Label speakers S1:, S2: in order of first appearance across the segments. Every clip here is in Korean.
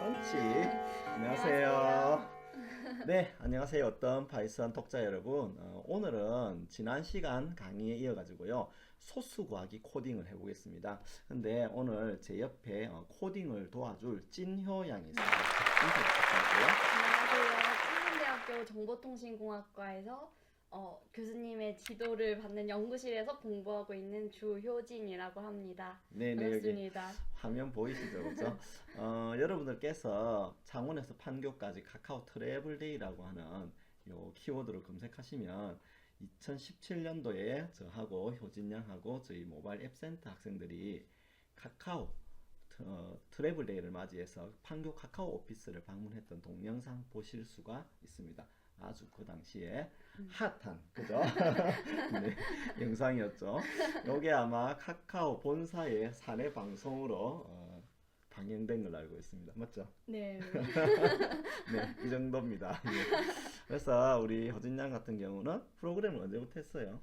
S1: 펀치. 안녕하세요. 네, 안녕하세요. 어떤 파이썬 독자 여러분. 어, 오늘은 지난 시간 강의에 이어가지고요. 소수 구하기 코딩을 해보겠습니다. 근데 오늘 제 옆에 어, 코딩을 도와줄 찐효 양이 있습니다. 인사 부탁드릴게요.
S2: 안녕하세요. 충남대학교 정보통신공학과에서 어, 교수님의 지도를 받는 연구실에서 공부하고 있는 주효진이라고 합니다.
S1: 네, 네,
S2: 반갑습니다.
S1: 화면 보이시죠, 그죠? 어, 여러분들께서 창원에서 판교까지 카카오 트래블데이라고 하는 요 키워드를 검색하시면 2017년도에 저하고 효진 양하고 저희 모바일 앱센터 학생들이 카카오 트- 어, 트래블데이를 맞이해서 판교 카카오 오피스를 방문했던 동영상 보실 수가 있습니다. 아주 그 당시에 핫한 그죠? 네, 영상이었죠. 요게 아마 카카오 본사의 사내 방송으로 어, 방영된 걸로 알고 있습니다. 맞죠?
S2: 네.
S1: 네, 이 정도입니다. 예. 그래서 우리 허진 양 같은 경우는 프로그램을 언제부터 했어요?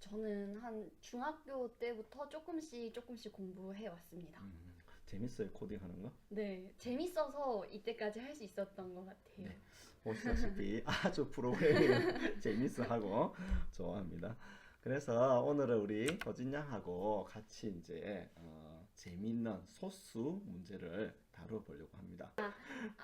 S2: 저는 한 중학교 때부터 조금씩 조금씩 공부해 왔습니다.
S1: 음, 재밌어요 코딩하는 거?
S2: 네. 재밌어서 이때까지 할 수 있었던 것 같아요.
S1: 네. 보시다시피 아주 프로그래밍을 재밌어하고 좋아합니다. 그래서 오늘은 우리 허진 양하고 같이 이제 어, 재밌는 소수 문제를 다뤄보려고 합니다.
S2: 아,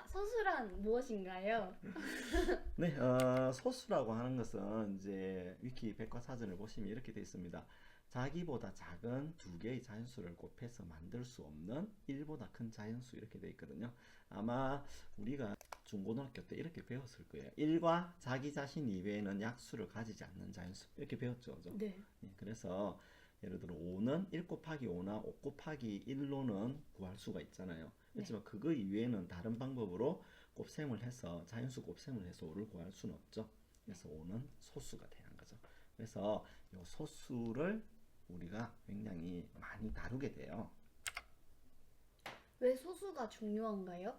S2: 소수란 무엇인가요?
S1: 네, 어, 소수라고 하는 것은 이제 위키 백과사전을 보시면 이렇게 되어 있습니다. 자기보다 작은 두 개의 자연수를 곱해서 만들 수 없는 1보다 큰 자연수 이렇게 되어 있거든요. 아마 우리가 중고등학교 때 이렇게 배웠을 거예요. 1과 자기 자신 이외에는 약수를 가지지 않는 자연수 이렇게 배웠죠. 그죠?
S2: 네.
S1: 예, 그래서 예를 들어 5는 1 곱하기 5나 5 곱하기 1로는 구할 수가 있잖아요. 그렇지만 그거 이외에는 다른 방법으로 곱셈을 해서 자연수 곱셈을 해서 5를 구할 수는 없죠. 그래서 5는 소수가 되는 거죠. 그래서 이 소수를 우리가 굉장히 많이 다루게 돼요.
S2: 왜 소수가 중요한가요?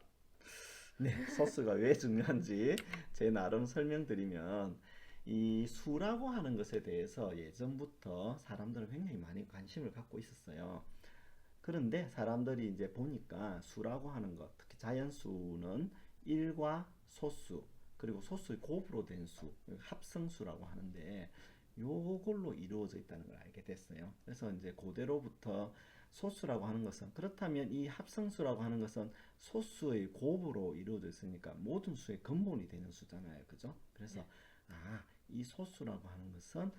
S1: 네, 소수가 왜 중요한지 제 나름 설명드리면 이 수라고 하는 것에 대해서 예전부터 사람들은 굉장히 많이 관심을 갖고 있었어요. 그런데 사람들이 이제 보니까 수라고 하는 것, 특히 자연수는 일과 소수, 그리고 소수의 곱으로 된 수, 합성수라고 하는데 요걸로 이루어져 있다는 걸 알게 됐어요. 그래서 이제 고대로부터 소수라고 하는 것은 그렇다면 이 합성수라고 하는 것은 소수의 곱으로 이루어져 있으니까 모든 수의 근본이 되는 수잖아요. 그죠? 그래서 아, 이 소수라고 하는 것은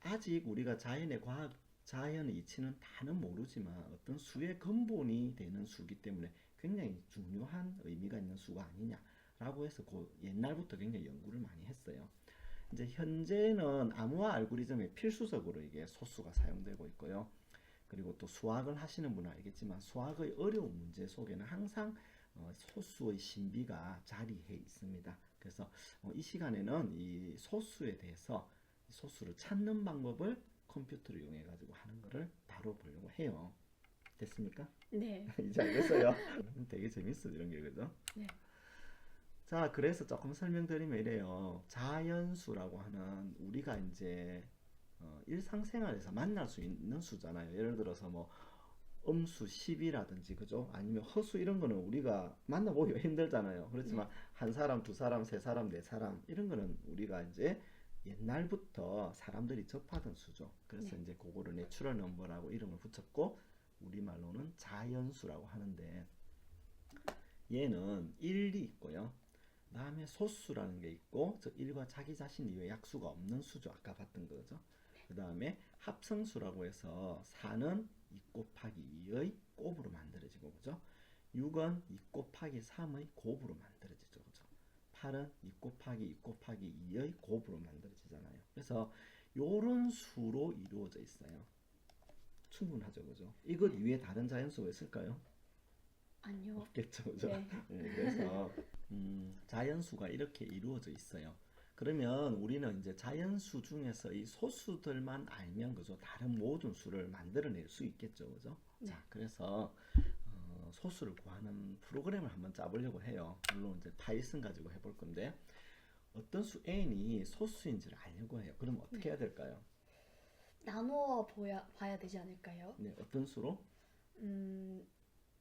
S1: 아직 우리가 자연의 과학 자연의 이치는 다는 모르지만 어떤 수의 근본이 되는 수기 때문에 굉장히 중요한 의미가 있는 수가 아니냐라고 해서 그 옛날부터 굉장히 연구를 많이 했어요. 이제 현재는 암호화 알고리즘의 필수적으로 이게 소수가 사용되고 있고요. 그리고 또 수학을 하시는 분은 알겠지만 수학의 어려운 문제 속에는 항상 어, 소수의 신비가 자리해 있습니다. 그래서 어, 이 시간에는 이 소수에 대해서 이 소수를 찾는 방법을 컴퓨터를 이용해 가지고 하는 거를 다뤄보려고 해요. 됐습니까?
S2: 네.
S1: 이제 알겠어요. 되게 재밌어 이런 게 그죠?
S2: 네.
S1: 자, 그래서 조금 설명드리면 이래요. 자연수라고 하는 우리가 이제 어, 일상생활에서 만날 수 있는 수잖아요. 예를 들어서 뭐 음수 10이라든지 그죠? 아니면 허수 이런 거는 우리가 만나보기가 힘들잖아요. 그렇지만 한 사람, 두 사람, 세 사람, 네 사람 이런 거는 우리가 이제 옛날부터 사람들이 접하던 수죠. 그래서 이제 그거를 내추럴 넘버라고 이름을 붙였고 우리말로는 자연수라고 하는데 얘는 1이 있고요. 다음에 소수라는 게 있고 저 1과 자기 자신 이외에 약수가 없는 수죠. 아까 봤던 거죠. 그 다음에 합성수라고 해서 4는 2 곱하기 2의 곱으로 만들어지고 그죠? 6은 2 곱하기 3의 곱으로 만들어지죠. 그죠? 8은 2 곱하기 2 곱하기 2의 곱으로 만들어지잖아요. 그래서 요런 수로 이루어져 있어요. 충분하죠. 그죠? 이것 이외에 다른 자연수가 있을까요?
S2: 아니요.
S1: 없겠죠, 그죠?
S2: 네.
S1: 네, 그래서 음, 자연수가 이렇게 이루어져 있어요. 그러면 우리는 이제 자연수 중에서 이 소수들만 알면 그죠? 다른 모든 수를 만들어낼 수 있겠죠, 그죠? 자, 그래서 어, 소수를 구하는 프로그램을 한번 짜보려고 해요. 물론 이제 파이썬 가지고 해볼 건데 어떤 수 n이 소수인지를 알려고 해요. 그럼 어떻게 해야 될까요?
S2: 나누어 보야, 봐야 되지 않을까요?
S1: 네, 어떤 수로?
S2: 음,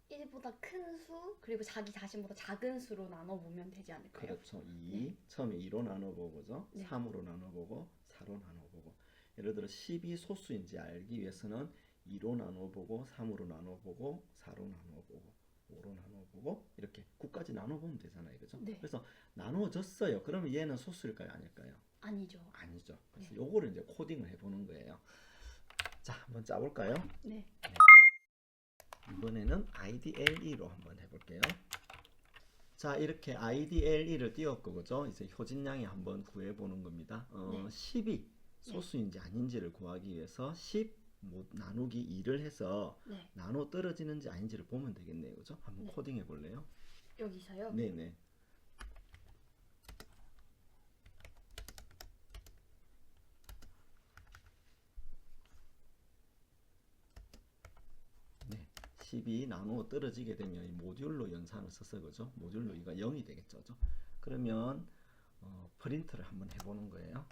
S2: 1보다 큰 수, 그리고 자기 자신보다 작은 수로 나눠보면 되지 않을까요?
S1: 그렇죠. 2 처음에 2로 나눠보고 그죠?
S2: 네.
S1: 3으로 나눠보고 4로 나눠보고 예를 들어 10이 소수인지 알기 위해서는 2로 나눠보고 3으로 나눠보고 4로 나눠보고 5로 나눠보고 이렇게 9까지 나눠보면 되잖아요. 그죠?
S2: 네.
S1: 그래서 나누어졌어요. 그러면 얘는 소수일까요? 아닐까요?
S2: 아니죠.
S1: 아니죠. 그래서
S2: 네.
S1: 요거를 이제 코딩을 해보는 거예요. 자, 한번 짜볼까요?
S2: 네.
S1: 이번에는 IDLE로 한번 해볼게요. 자, 이렇게 IDLE를 띄웠고, 그죠? 이제 효진양이 한번 구해보는 겁니다. 어,
S2: 네.
S1: 10이 소수인지 아닌지를 구하기 위해서 10 뭐, 나누기 2를 해서
S2: 네.
S1: 나눠 떨어지는지 아닌지를 보면 되겠네요. 그죠? 한번
S2: 네.
S1: 코딩해 볼래요?
S2: 여기서요.
S1: 네네. 네. 10이 나누어 떨어지게 되면 이 모듈로 연산을 써서 그죠? 모듈로 이가 0이 되겠죠. 그죠? 그러면 어, 프린트를 한번 해보는 거예요.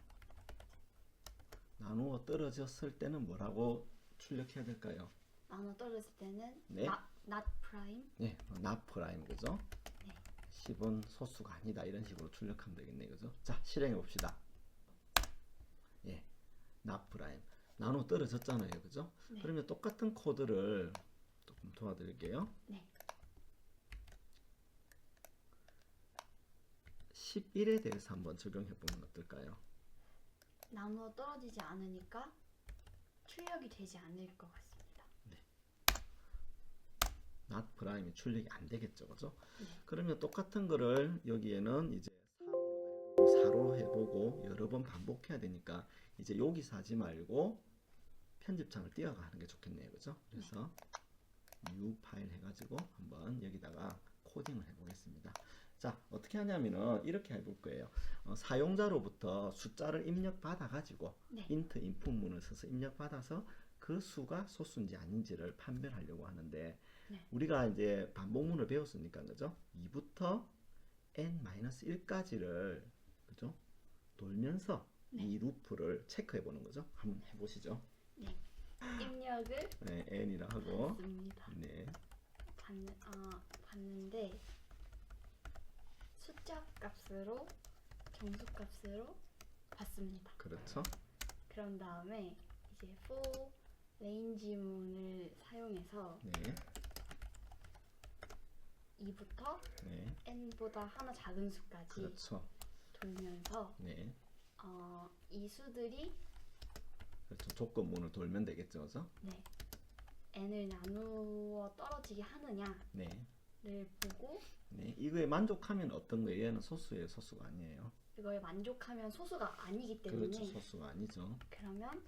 S1: 나누어 떨어졌을 때는 뭐라고 출력해야 될까요?
S2: 나눠 떨어질 때는
S1: 네.
S2: not, not prime.
S1: 네, not prime 그죠?
S2: 네.
S1: 10은 소수가 아니다 이런 식으로 출력하면 되겠네 그죠? 자 실행해 봅시다. 예, not prime 나눠 떨어졌잖아요, 그죠?
S2: 네.
S1: 그러면 똑같은 코드를 조금 도와드릴게요.
S2: 네.
S1: 11에 대해서 한번 적용해 보면 어떨까요?
S2: 나누어 떨어지지 않으니까 출력이 되지 않을 것 같습니다.
S1: not prime이 출력이 안 되겠죠, 그죠?
S2: 네.
S1: 그러면 똑같은 거를 여기에는 이제 3으로 해보고 4로 해보고 여러 번 반복해야 되니까 이제 여기서 하지 말고 편집창을 띄어가는 게 좋겠네요, 그죠? 그래서 new 파일 해가지고 한번 여기다가 코딩을 해보겠습니다. 자, 어떻게 하냐면은 이렇게 해볼 거예요. 어, 사용자로부터 숫자를 입력받아 가지고
S2: 네.
S1: int 인풋문을 써서 입력받아서 그 수가 소수인지 아닌지를 판별하려고 하는데
S2: 네.
S1: 우리가 이제 반복문을 배웠으니까 그죠? 2부터 n-1까지를 그죠? 돌면서
S2: 네.
S1: 이 루프를 체크해 보는 거죠. 한번 해 보시죠.
S2: 네. 입력을
S1: 네, n이라 하고. 네,
S2: 받는, 아, 받는데 숫자 값으로 정수 값으로 받습니다.
S1: 그렇죠.
S2: 그런 다음에 이제 for range문을 사용해서
S1: 네,
S2: 2부터
S1: 네,
S2: n보다 하나 작은 수까지
S1: 그렇죠.
S2: 돌면서
S1: 네,
S2: 어, 이 수들이
S1: 그렇죠. 조건문을 돌면 되겠죠, 그죠?
S2: 네, n을 나누어 떨어지게 하느냐를
S1: 네,
S2: 보고
S1: 네. 이거에 만족하면 어떤 거예요? 얘는 소수예요, 소수가 아니에요.
S2: 이거에 만족하면 소수가 아니기 때문에
S1: 그렇죠, 소수가 아니죠.
S2: 그러면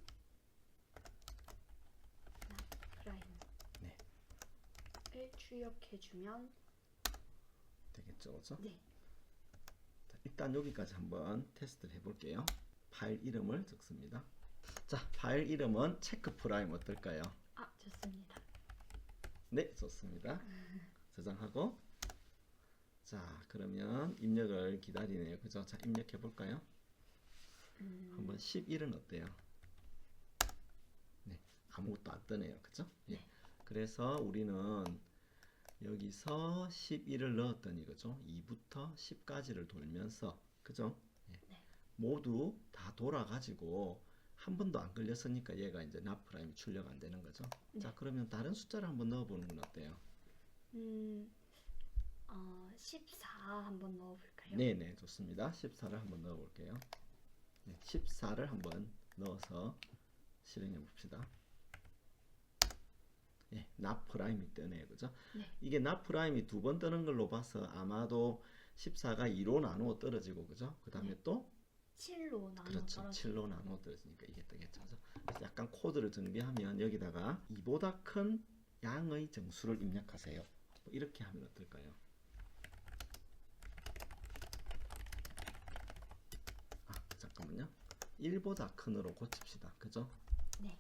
S2: 프라임
S1: 네.
S2: 을 출력해주면
S1: 되겠죠, 그죠?
S2: 네
S1: 자, 일단 여기까지 한번 테스트를 해볼게요. 파일 이름을 적습니다. 자, 파일 이름은 체크 프라임 어떨까요?
S2: 아 좋습니다.
S1: 네, 좋습니다. 저장하고 자, 그러면 입력을 기다리네요. 그죠? 자, 입력해 볼까요?
S2: 음,
S1: 한번 11은 어때요? 네, 아무것도 안 뜨네요. 그죠? 예.
S2: 네.
S1: 그래서 우리는 여기서 11을 넣었더니 그죠? 2부터 10까지를 돌면서 그죠? 예.
S2: 네.
S1: 모두 다 돌아 가지고 한 번도 안 걸렸으니까 얘가 이제 나프라임이 출력 안 되는 거죠.
S2: 네.
S1: 자, 그러면 다른 숫자를 한번 넣어 보는 건 어때요?
S2: 음, 어, 14 한번 넣어볼까요?
S1: 네네 좋습니다. 14를 한번 넣어볼게요. 네, 14를 한번 넣어서 실행해 봅시다. 예, 나 프라임이 뜨네요. 그죠?
S2: 네.
S1: 이게 나 프라임이 두 번 뜨는 걸로 봐서 아마도 14가 2로 나누어 떨어지고 그죠? 그 다음에
S2: 네.
S1: 또?
S2: 7로 나눠
S1: 그렇죠.
S2: 떨어지
S1: 7로 나누어 떨어지니까 이게 뜨겠죠 그죠? 그래서 약간 코드를 정비하면 여기다가 2보다 큰 양의 정수를 입력하세요. 뭐 이렇게 하면 어떨까요? 아 잠깐만요. 1보다 큰으로 고칩시다. 그죠?
S2: 네.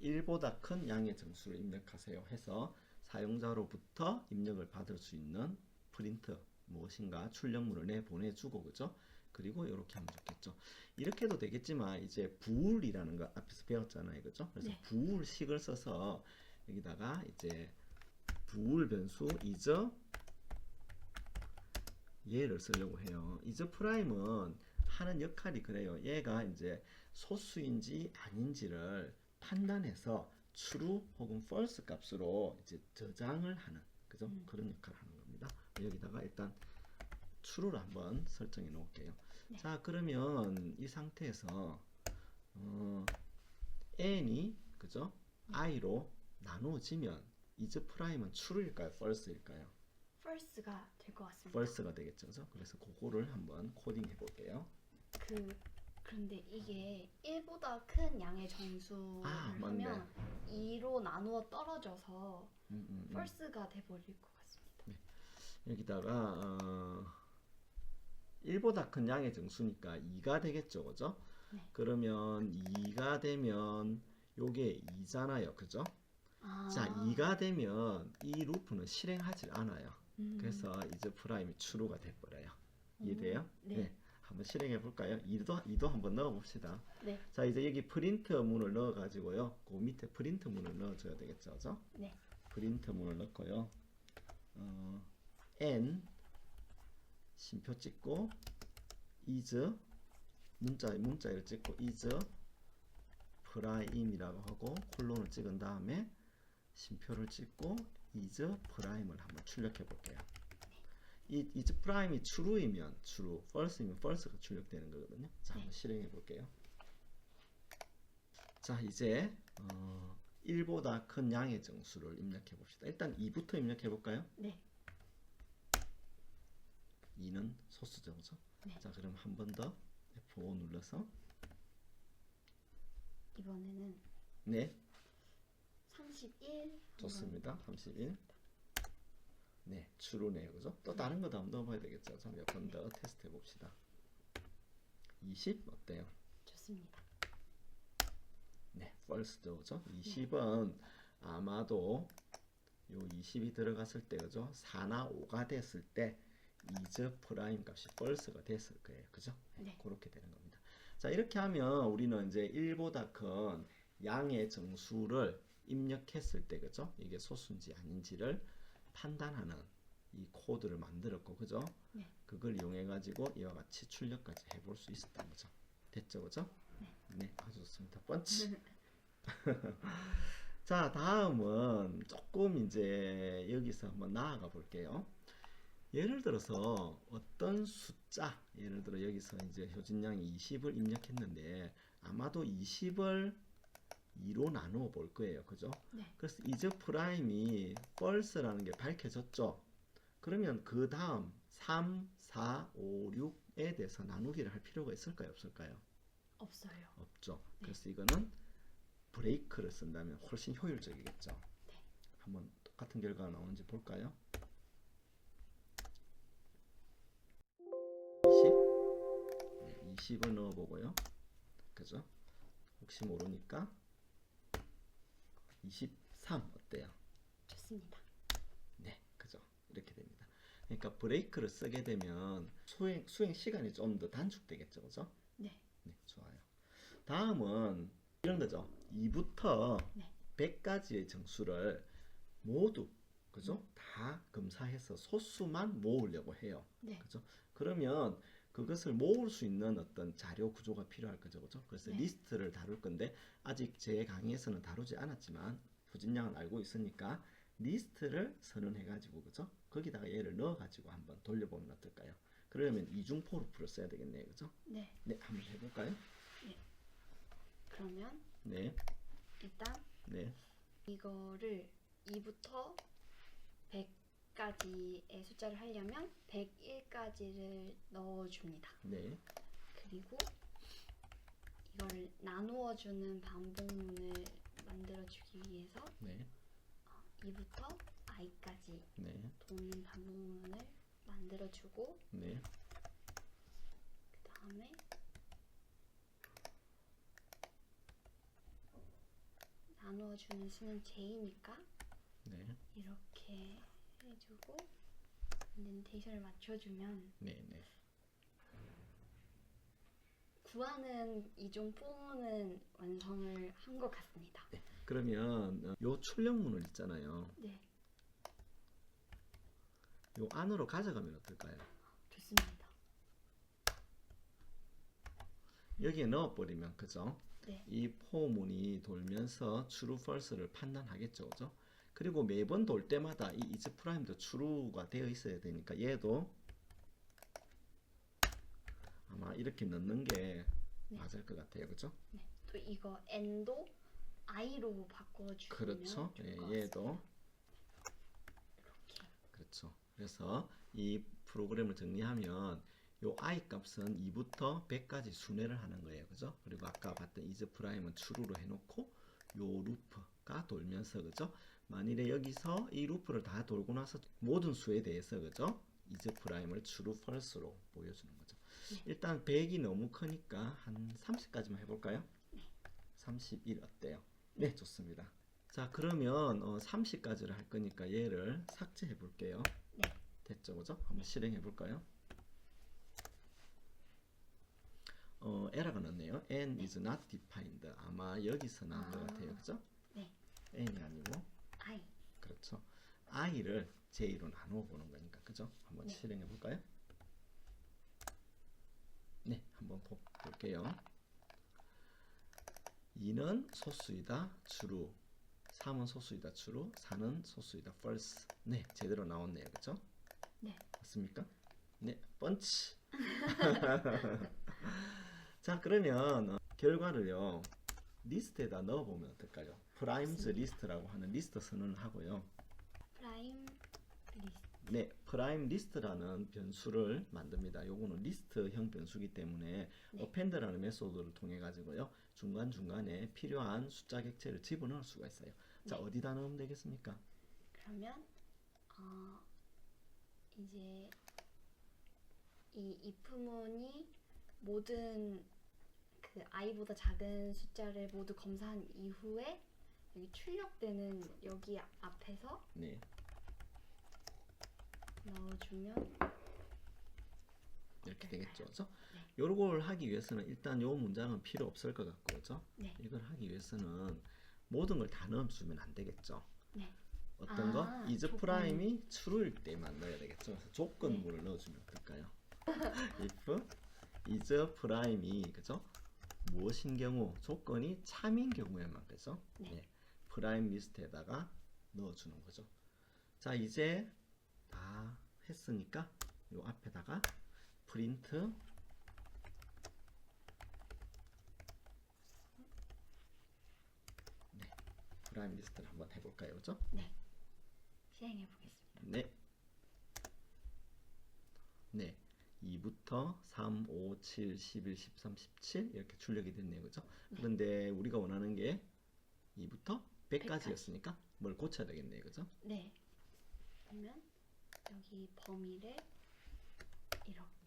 S1: 1보다 큰 양의 정수를 입력하세요. 해서 사용자로부터 입력을 받을 수 있는 프린트 무엇인가 출력물을 내 보내주고 그죠? 그리고 이렇게 하면 좋겠죠. 이렇게도 되겠지만 이제 부울이라는 거 앞에서 배웠잖아요, 그죠? 그래서
S2: 네.
S1: 부울식을 써서 여기다가 이제 부울 변수 이저 얘를 쓰려고 해요. 이저 프라임은 하는 역할이 그래요. 얘가 이제 소수인지 아닌지를 판단해서 true 혹은 false 값으로 이제 저장을 하는 그죠?
S2: 음.
S1: 그런 역할을 하는 겁니다. 여기다가 일단 true를 한번 설정해 놓을게요.
S2: 네.
S1: 자, 그러면 이 상태에서 어, n이 그죠? i로 나누어지면 이즈 프라임은 true일까요? false일까요?
S2: first가 될 것 같습니다.
S1: false가 되겠죠, 그죠? 그래서 그거를 한번 코딩해 볼게요.
S2: 그 그런데 이게 1보다 큰 양의 정수를
S1: 아, 맞네.
S2: 하면 2로 나누어 떨어져서
S1: 음, 음, 음.
S2: first가 돼 버릴 것 같습니다.
S1: 여기다가 어, 1보다 큰 양의 정수니까 2가 되겠죠, 그죠?
S2: 네.
S1: 그러면 2가 되면 요게 2잖아요, 그죠?
S2: 아,
S1: 자, 2가 되면 이 루프는 실행하지 않아요.
S2: 음,
S1: 그래서 이제 프라임이 true가 돼버려요. 이해돼요?
S2: 음, 네.
S1: 한번 실행해 볼까요? 2도, 2도 한번 넣어 봅시다.
S2: 네.
S1: 자, 이제 여기 프린트 문을 넣어 가지고요. 그 밑에 프린트 문을 넣어 줘야 되겠죠. 그죠?
S2: 네.
S1: 프린트 문을 넣고요. 어, n 심표 찍고 is 문자 문자를 찍고 is prime이라고 하고 콜론을 찍은 다음에 심표를 찍고 is prime을 한번 출력해 볼게요. 이 is prime이 true이면 true, false이면 false가 출력되는 거거든요. 자, 한번 실행해 볼게요. 자, 이제 어, 1보다 큰 양의 정수를 입력해 봅시다. 일단 2부터 입력해 볼까요?
S2: 네.
S1: 2는 소수죠, 그죠?
S2: 네.
S1: 자, 그럼 한 번 더 F5 눌러서
S2: 이번에는
S1: 네,
S2: 31
S1: 좋습니다. 31. 네, true네요, 그죠? 또 다른 거도 한번 넣어봐야 되겠죠. 자, 몇번 더 테스트 해봅시다. 20 어때요?
S2: 좋습니다.
S1: 네, false죠, 그죠? 20은 아마도 요 20이 들어갔을 때, 그죠? 4나 5가 됐을 때 is 프라임 값이 false가 됐을 거예요, 그죠?
S2: 네.
S1: 그렇게 되는 겁니다. 자, 이렇게 하면 우리는 이제 1보다 큰 양의 정수를 입력했을 때, 그죠? 이게 소수인지 아닌지를 판단하는 이 코드를 만들었고, 그죠?
S2: 네.
S1: 그걸 이용해 가지고 이와 같이 출력까지 해볼 수 있었던 거죠. 됐죠, 그죠? 네, 아주 좋습니다. 펀치. 자, 다음은 조금 이제 여기서 한번 나아가 볼게요. 예를 들어서 어떤 숫자, 예를 들어 여기서 이제 효진양이 20을 입력했는데 아마도 20을 2로 나누어 볼 거예요. 그죠?
S2: 네.
S1: 그래서 이제 프라임이 false라는 게 밝혀졌죠. 그러면 그 다음 3, 4, 5, 6에 대해서 나누기를 할 필요가 있을까요? 없을까요?
S2: 없어요.
S1: 없죠.
S2: 네.
S1: 그래서 이거는 브레이크를 쓴다면 훨씬 효율적이겠죠.
S2: 네.
S1: 한번 똑같은 결과가 나오는지 볼까요? 20, 네, 20을 넣어보고요. 그죠? 혹시 모르니까 23 어때요?
S2: 좋습니다.
S1: 네, 그죠. 이렇게 됩니다. 그러니까 브레이크를 쓰게 되면 수행, 수행 시간이 좀 더 단축되겠죠, 그죠?
S2: 네.
S1: 네, 좋아요. 다음은 이런 거죠. 2부터
S2: 네.
S1: 100까지의 정수를 모두 그죠? 다 검사해서 소수만 모으려고 해요.
S2: 네.
S1: 그죠? 그러면 그것을 모을 수 있는 어떤 자료 구조가 필요할 거죠. 그죠? 그래서
S2: 네.
S1: 리스트를 다룰 건데 아직 제 강의에서는 다루지 않았지만 후진양은 알고 있으니까 리스트를 선언해 가지고 그죠? 거기다가 얘를 넣어 가지고 한번 돌려보면 어떨까요? 그러면 이중 포르프를 써야 되겠네요. 그죠?
S2: 네.
S1: 네, 한번 해 볼까요?
S2: 그러면
S1: 네.
S2: 일단
S1: 네.
S2: 이거를 2부터 100 까지의 숫자를 하려면 101까지를 넣어줍니다.
S1: 네.
S2: 그리고 이거를 나누어 주는 반복문을 만들어 주기 위해서
S1: 네.
S2: 2부터 i까지
S1: 네.
S2: 도는 반복문을 만들어 주고
S1: 네.
S2: 그 다음에 나누어 주는 수는 j니까
S1: 네.
S2: 이렇게 해주고 인덴테이션을 맞춰주면
S1: 네. 네.
S2: 구하는 이종 포문은 완성을 한 것 같습니다.
S1: 그러면 어, 요 출력문을 있잖아요.
S2: 네,
S1: 요 안으로 가져가면 어떨까요?
S2: 좋습니다.
S1: 여기에 넣어버리면 그죠?
S2: 네,
S1: 이 포문이 돌면서 true, false를 판단하겠죠, 그죠? 그리고 매번 돌 때마다 이 is prime도 true가 되어 있어야 되니까 얘도 아마 이렇게 넣는 게
S2: 네.
S1: 맞을 것 같아요, 그죠?
S2: 네. 또 이거 n도 i로 바꿔주면
S1: 그렇죠. 예,
S2: 것
S1: 얘도
S2: 같습니다.
S1: 그렇죠. 그래서 이 프로그램을 정리하면 요 i 값은 2부터 100까지 순회를 하는 거예요. 그죠? 그리고 아까 봤던 is prime은 true로 해놓고 요 루프가 돌면서 그죠? 만일에 여기서 이 루프를 다 돌고 나서 모든 수에 대해서 그죠? is prime을 true, false로 보여주는 거죠.
S2: 네.
S1: 일단 100이 너무 크니까 한 30까지만 해볼까요?
S2: 네.
S1: 31 어때요? 네, 좋습니다. 자, 그러면 어, 30까지를 할 거니까 얘를 삭제해 볼게요.
S2: 네.
S1: 됐죠, 그죠? 한번 실행해 볼까요? 어, 에러가 났네요. n is not defined. 아마 여기서 나온 것
S2: 아.
S1: 같아요, 그죠?
S2: 네.
S1: n이 아니고, 그렇죠. i를 j로 나누어 보는 거니까, 그죠? 한번
S2: 네.
S1: 실행해 볼까요? 네, 한번 보- 볼게요. 2는 소수이다, true. 3은 소수이다, true. 4는 소수이다, false. 네, 제대로 나왔네요, 그죠?
S2: 네.
S1: 맞습니까? 네, 펀치. 자, 그러면 어, 결과를요. 리스트에다 넣어 보면 어떨까요? 프라임즈 리스트라고 하는 리스트 선언을 하고요.
S2: prime list
S1: 네, 프라임 리스트라는 변수를 만듭니다. 요거는 리스트형 변수기 때문에
S2: 네.
S1: append라는 메소드를 통해 가지고요. 중간중간에 필요한 숫자 객체를 집어넣을 수가 있어요. 자,
S2: 네.
S1: 어디다 넣으면 되겠습니까?
S2: 그러면 어 이제 이 if문이 모든 그 i보다 작은 숫자를 모두 검사한 이후에 여기 출력되는 여기 앞에서
S1: 네.
S2: 넣어주면
S1: 이렇게 되겠죠. 그죠?
S2: 네.
S1: 요걸 하기 위해서는 일단 요 문장은 필요 없을 것 같고, 그죠?
S2: 네.
S1: 이걸 하기 위해서는 모든 걸 다 넣어주면 안 되겠죠.
S2: 네.
S1: 어떤
S2: 아,
S1: 거?
S2: 조건.
S1: prime이 true일 때만 넣어야 되겠죠. 그래서 조건물을 넣어주면 어떨까요? if is prime이 그죠? 무엇인 경우 조건이 참인 경우에만 그죠?
S2: 네.
S1: 프라임 리스트에다가 넣어주는 거죠. 자 이제 다 했으니까 요 앞에다가 프린트 네 프라임 리스트를 한번 해볼까요, 그죠?
S2: 시행해 보겠습니다.
S1: 네. 네. 2부터 3, 5, 7, 11, 13, 17 이렇게 출력이 됐네요. 그죠?
S2: 네.
S1: 그런데 우리가 원하는 게 2부터
S2: 100
S1: 100까지였으니까 뭘 고쳐야 되겠네요. 그죠?
S2: 네. 그러면 여기 범위를 이렇게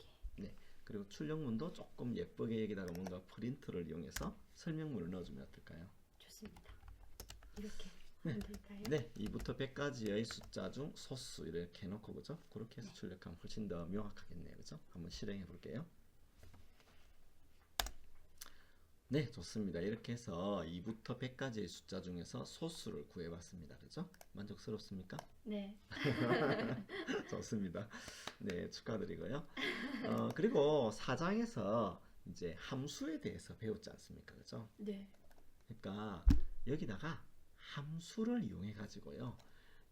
S1: 그리고 출력문도 조금 예쁘게 여기다가 뭔가 프린트를 이용해서 설명문을 넣어주면 어떨까요?
S2: 좋습니다. 이렇게 하면 될까요?
S1: 네, 2부터 100까지의 숫자 중 소수 이렇게 해놓고 그죠? 그렇게 해서
S2: 네.
S1: 출력하면 훨씬 더 명확하겠네요, 그죠? 한번 실행해 볼게요. 네, 좋습니다. 이렇게 해서 2부터 100까지의 숫자 중에서 소수를 구해봤습니다, 그죠? 만족스럽습니까?
S2: 네.
S1: 좋습니다. 네, 축하드리고요. 어, 그리고 4장에서 이제 함수에 대해서 배웠지 않습니까, 그죠?
S2: 네.
S1: 그러니까 여기다가 함수를 이용해 가지고요.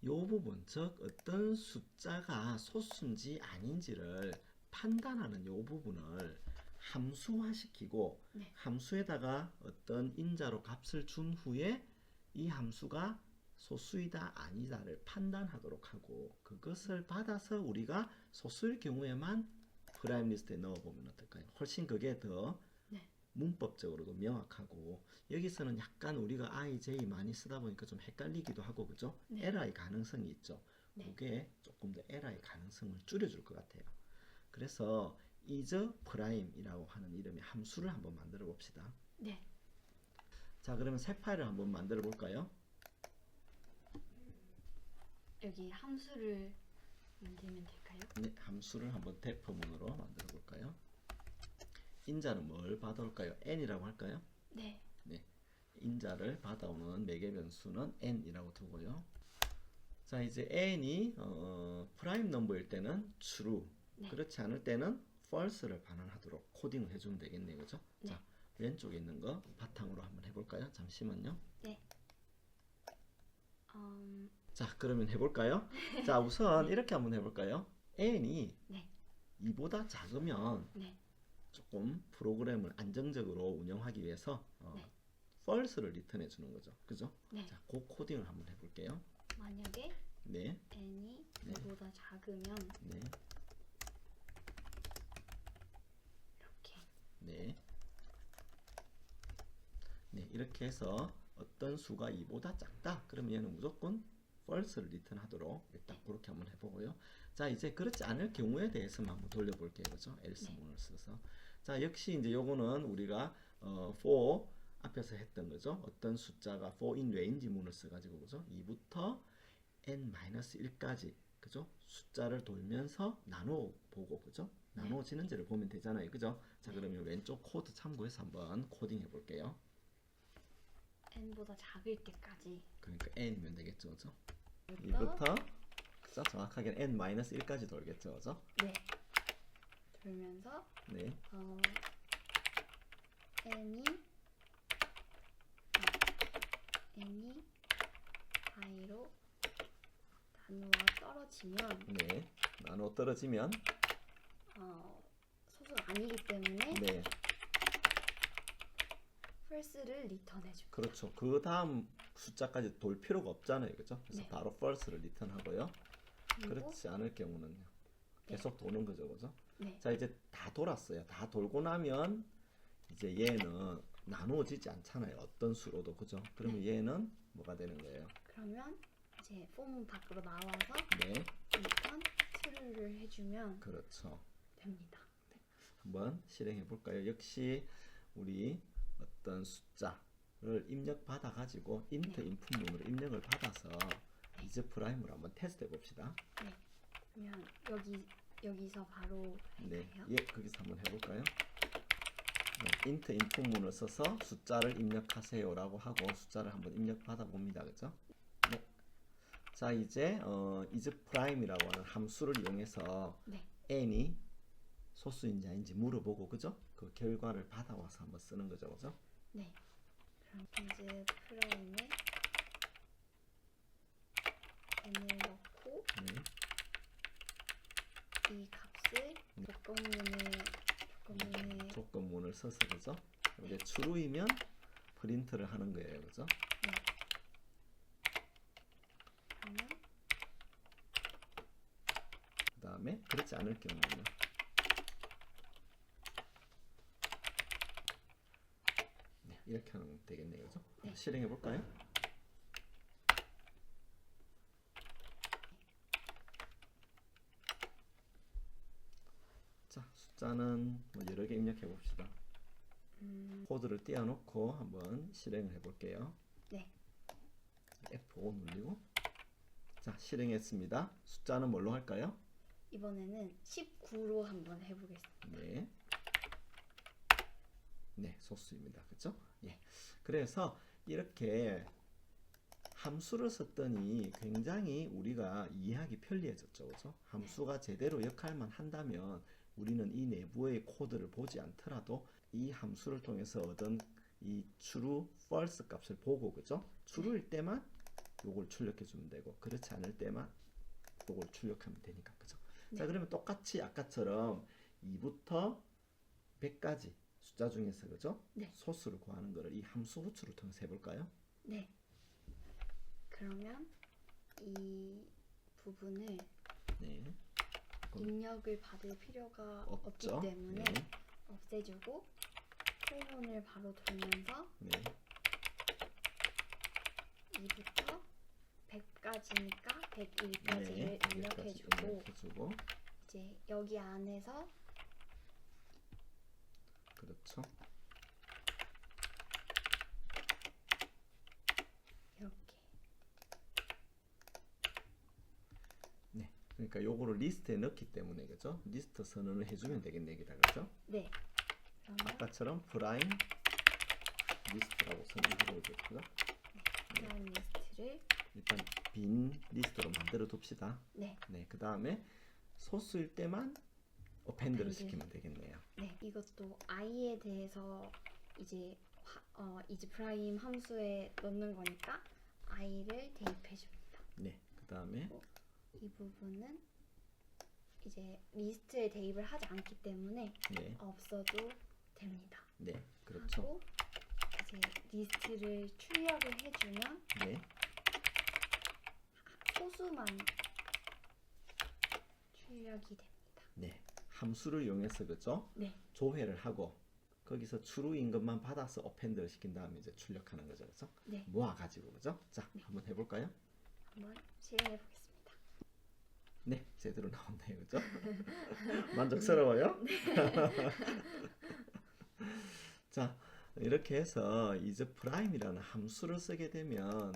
S1: 요 부분 즉 어떤 숫자가 소수인지 아닌지를 판단하는 요 부분을 함수화시키고
S2: 네.
S1: 함수에다가 어떤 인자로 값을 준 후에 이 함수가 소수이다 아니다를 판단하도록 하고 그것을 받아서 우리가 소수일 경우에만 프라임 리스트에 넣어보면 어떨까요? 훨씬 그게 더
S2: 네.
S1: 문법적으로도 명확하고 여기서는 약간 우리가 I, J 많이 쓰다 보니까 좀 헷갈리기도 하고 그죠?
S2: 네.
S1: 에러의 가능성이 있죠.
S2: 네.
S1: 그게 조금 더 에러의 가능성을 줄여줄 것 같아요. 그래서 is prime이라고 하는 이름의 함수를 한번 만들어 봅시다.
S2: 네.
S1: 자, 그러면 새 파일을 한번 만들어 볼까요?
S2: 여기 함수를 만들면 될까요?
S1: 네, 함수를 한번 대포문으로 만들어 볼까요? 인자는 뭘 받아올까요? n이라고 할까요?
S2: 네.
S1: 인자를 받아오는 매개 변수는 n이라고 두고요. 자 이제 n이 어, 프라임 넘버일 때는 true,
S2: 네.
S1: 그렇지 않을 때는 false를 반환하도록 코딩을 해주면 되겠네요, 그죠?
S2: 네.
S1: 자 왼쪽에 있는 거 바탕으로 한번 해볼까요? 잠시만요.
S2: 음,
S1: 자 그러면 해볼까요? 자 우선 이렇게 한번 해볼까요? n이
S2: 네.
S1: 2보다 작으면
S2: 네.
S1: 조금 프로그램을 안정적으로 운영하기 위해서 어,
S2: 네.
S1: false를 리턴해 주는 거죠, 그죠?
S2: 네.
S1: 자, 그 코딩을 한번 해볼게요.
S2: 만약에
S1: 네,
S2: n이
S1: 네.
S2: 2보다 작으면
S1: 네,
S2: 이렇게
S1: 네, 네 이렇게 해서 어떤 수가 2보다 작다, 그러면 얘는 무조건 false를 리턴 하도록 일단 그렇게 한번 해보고요. 자, 이제 그렇지 않을 경우에 대해서만 한번 돌려볼게요, 그죠? else
S2: 네.
S1: 문을 써서. 자, 역시 이제 요거는 우리가 어, for 앞에서 했던 거죠. 어떤 숫자가 for in range 문을 써가지고 그죠? 2부터 n-1까지 그죠? 숫자를 돌면서 나눠 보고 그죠? 나눠지는지를 보면 되잖아요, 그죠? 자,
S2: 네.
S1: 그러면 왼쪽 코드 참고해서 한번 코딩 해 볼게요.
S2: n보다 작을 때까지
S1: 그러니까 n이면 되겠죠, 그죠?
S2: 부터
S1: 2부터 그죠? 정확하게 n-1까지 돌겠죠, 그죠?
S2: 네. 돌면서
S1: 네,
S2: 어, n이 어, n이 i로 나누어 떨어지면
S1: 네, 나눠 떨어지면
S2: 어, 소수가 아니기 때문에
S1: 네,
S2: false를 리턴해줘.
S1: 그렇죠. 그 다음 숫자까지 돌 필요가 없잖아요, 그죠? 그래서
S2: 네.
S1: 바로 false를 리턴하고요.
S2: 그리고
S1: 그렇지 않을 경우는요. 계속 도는 거죠, 그죠?
S2: 네,
S1: 자, 이제 다 돌았어요. 다 돌고 나면 이제 얘는 나누어지지 않잖아요. 어떤 수로도, 그죠? 그러면 얘는 뭐가 되는 거예요?
S2: 그러면 이제 폼 밖으로 나와서
S1: 네,
S2: 리턴 true를 해주면
S1: 그렇죠.
S2: 됩니다.
S1: 한번 실행해 볼까요? 역시 우리 어떤 숫자를 입력 받아 가지고 인트
S2: 네.
S1: 인풋문으로 입력을 받아서 이제 프라임으로 한번 테스트 해 봅시다.
S2: 네. 그러면 여기 여기서 바로
S1: 네,
S2: 할까요?
S1: 예, 거기서 한번 해 볼까요? 네, 인트 인풋문을 써서 숫자를 입력하세요라고 하고 숫자를 한번 입력 받아 봅니다, 그죠? 네. 자, 이제 어, 이즈 프라임이라고 하는 함수를 이용해서
S2: 네.
S1: n이 소수인지 아닌지 물어보고, 그죠? 그 결과를 받아와서 한번 쓰는 거죠, 그죠?
S2: 네. 그럼 이제 프라임에 n을 넣고
S1: 네,
S2: 이 값을 조건문에 조건문에
S1: 조건문을 써서, 그죠? 이제 true이면 프린트를 하는 거예요, 그죠?
S2: 하면
S1: 그 다음에 그렇지 않을 경우는 네, 이렇게 하면 되겠네요, 그죠?
S2: 네.
S1: 실행해 볼까요? 자, 숫자는 뭐 여러 개 입력해 봅시다.
S2: 음,
S1: 코드를 띄워놓고 한번 실행을 해볼게요.
S2: 네.
S1: F5 눌리고 자, 실행했습니다. 숫자는 뭘로 할까요?
S2: 이번에는 19로 한번 해보겠습니다.
S1: 네. 네, 소수입니다. 그죠? 예. 그래서 이렇게 함수를 썼더니 굉장히 우리가 이해하기 편리해졌죠. 그죠? 함수가 제대로 역할만 한다면 우리는 이 내부의 코드를 보지 않더라도 이 함수를 통해서 얻은 이 true, false 값을 보고 그죠? true일 때만 요걸 출력해 주면 되고 그렇지 않을 때만 요걸 출력하면 되니까 그죠? 자
S2: 네.
S1: 그러면 똑같이 아까처럼 2부터 100까지 숫자 중에서 그죠?
S2: 네.
S1: 소수를 구하는 거를 이 함수 호출을 통해서 해볼까요?
S2: 네. 그러면 이 부분을
S1: 네. 그럼
S2: 입력을 받을 필요가
S1: 없죠.
S2: 없기 때문에
S1: 네.
S2: 없애주고 콜론을 바로 돌면서
S1: 네.
S2: 2부터 100까지니까 101까지를
S1: 네.
S2: 입력해주고
S1: 입력해주고
S2: 이제 여기 안에서
S1: 그렇죠.
S2: 이렇게
S1: 네. 그러니까 요거를 리스트에 넣기 때문에 그죠? 리스트 선언을 해주면 되겠네 여기다 그죠?
S2: 네 그러면
S1: 아까처럼 프라임 리스트라고 선택해 보겠고요.
S2: 프라임 리스트를
S1: 일단 빈 리스트로 만들어 둡시다.
S2: 네,
S1: 네, 그 다음에 소수일 때만 어펜드를
S2: 어펜드.
S1: 시키면 되겠네요.
S2: 네. 이것도 i에 대해서 이제 화- 어, 이즈 프라임 함수에 넣는 거니까 i를 대입해 줍니다.
S1: 네, 그 다음에
S2: 이 부분은 이제 리스트에 대입을 하지 않기 때문에
S1: 네,
S2: 없어도 됩니다.
S1: 네, 그렇죠.
S2: 하고 이제 리스트를 출력을 해주면
S1: 네,
S2: 소수만 출력이 됩니다.
S1: 네, 함수를 이용해서 그죠?
S2: 네,
S1: 조회를 하고 거기서 true인 것만 받아서 어펜드를 시킨 다음에 이제 출력하는 거죠, 그죠?
S2: 네.
S1: 모아가지고 그죠? 자, 한번 해볼까요?
S2: 한번 실행해 보겠습니다.
S1: 네, 제대로 나왔네요, 그죠? 만족스러워요? 자, 이렇게 해서 이제 프라임이라는 함수를 쓰게 되면 어,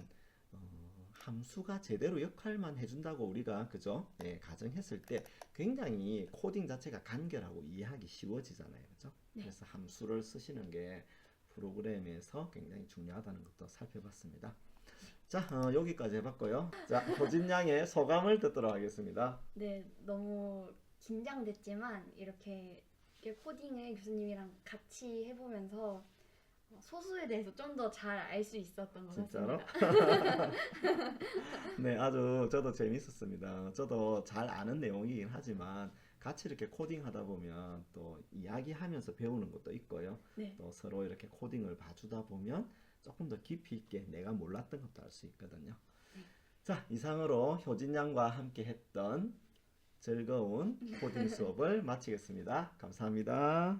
S1: 함수가 제대로 역할만 해준다고 우리가 그죠? 네, 가정했을 때 굉장히 코딩 자체가 간결하고 이해하기 쉬워지잖아요, 그죠?
S2: 네.
S1: 그래서 함수를 쓰시는 게 프로그램에서 굉장히 중요하다는 것도 살펴봤습니다. 자, 어, 여기까지 해봤고요. 자, 호진 양의 소감을 듣도록 하겠습니다.
S2: 네, 너무 긴장됐지만 이렇게, 이렇게 코딩을 교수님이랑 같이 해보면서 어, 소수에 대해서 좀 더 잘 알 수 있었던 것
S1: 진짜로?
S2: 같습니다.
S1: 네, 아주 저도 재밌었습니다. 저도 잘 아는 내용이긴 하지만 같이 이렇게 코딩하다 보면 또 이야기하면서 배우는 것도 있고요.
S2: 네,
S1: 또 서로 이렇게 코딩을 봐주다 보면 조금 더 깊이 있게 내가 몰랐던 것도 알 수 있거든요. 자, 이상으로 효진 양과 함께 했던 즐거운 코딩 수업을 마치겠습니다. 감사합니다.